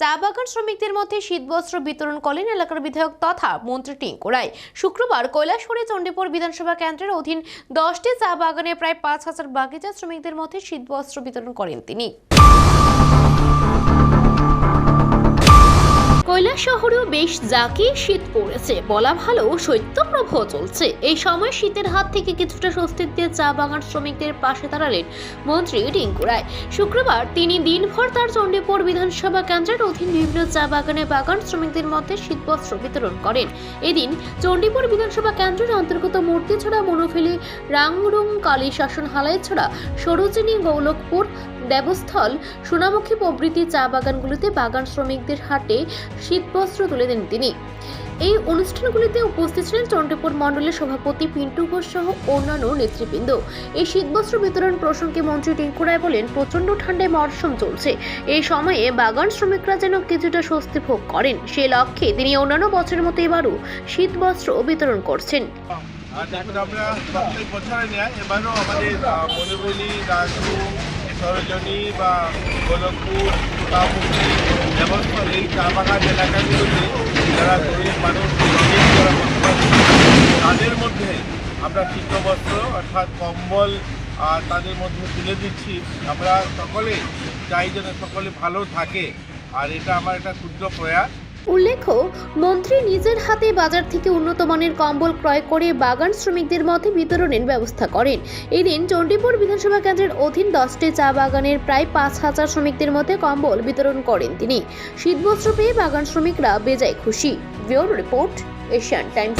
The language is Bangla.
চা বাগান শ্রমিকদের মধ্যে শীতবস্ত্র বিতরণ করেন এলাকার বিধায়ক তথা মন্ত্রী টিঙ্কু রায়। শুক্রবার কৈলাসহরে চণ্ডীপুর বিধানসভা কেন্দ্রের অধীন দশটি চা বাগানে প্রায় পাঁচ হাজার বাগিচা শ্রমিকদের মধ্যে শীতবস্ত্র বিতরণ করেন তিনি। শহরেও বেশ জাঁকি শীত পড়েছে। বলা ভালো, শৈত্যপ্রবাহ চলছে। এই সময় শীতের হাত থেকে কিছুটা স্বস্তি দিয়ে চা বাগান শ্রমিকদের পাশে দাঁড়ালেন মন্ত্রী টিঙ্কু রায়। শুক্রবার তিনি দিনভর তার চণ্ডীপুর বিধানসভা কেন্দ্রের অধীন বিভিন্ন চা বাগানে বাগান শ্রমিকদের মধ্যে শীতবস্ত্র বিতরণ করেন। এদিন চণ্ডীপুর বিধানসভা কেন্দ্রের অন্তর্গত মূর্তিছড়া, মনোফেলি, রাংরুং কালী শাসন হালাইছড়া, সরোজিনী গৌলকপুর দেবস্থল সোনামুখী প্রভৃতি চা বাগানগুলিতে বাগান শ্রমিকদের হাটে শীতবস্ত্র তুলে দেন তিনি। এই অনুষ্ঠানগুলিতে উপস্থিত ছিলেন চন্দ্রপুর মণ্ডলের সভাপতি পিন্টু ঘোষ সহ অন্যান্য নেতৃবৃন্দ। এই শীতবস্ত্র বিতরণ প্রসঙ্গে মন্ত্রী টিঙ্কু রায় বলেন প্রচণ্ড ঠান্ডায় মরশুম চলছে। এই সময়ে বাগান শ্রমিকরা যেন কিছুটা স্বস্তি ভোগ করেন। সে লক্ষ্যে তিনি অন্যান্য বছরের মতো এবারও শীতবস্ত্র বিতরণ করছেন। আর দেখুন আমরা প্রত্যেক বছরে নেয়। এবারও আমাদের আহ, মনোবলি রাজু সরজনী বা গোলকপুর সুতাপুরি দেবস্থল এই চা বাগান এলাকাগুলোতে যারা গরিব মানুষ যারা বসবাস তাদের মধ্যে আমরা শীতবস্ত্র অর্থাৎ কম্বল আর তাদের মধ্যে তুলে দিচ্ছি। আমরা সকলে চাই যেন সকলে ভালো থাকে। আর এটা আমার একটা ক্ষুদ্র প্রয়াস। উল্লেখ্য, মন্ত্রী নিজের হাতে বাজার থেকে উন্নত মানের কম্বল ক্রয় করে বাগান শ্রমিকদের মধ্যে বিতরণের ব্যবস্থা করেন। এদিন চণ্ডীপুর বিধানসভা কেন্দ্রের অধীন দশটি চা বাগানের প্রায় পাঁচ হাজার শ্রমিকদের মধ্যে কম্বল বিতরণ করেন তিনি। শীতবস্ত্র পেয়ে বাগান শ্রমিকরা বেজায় খুশি। Bureau report, Asian Times.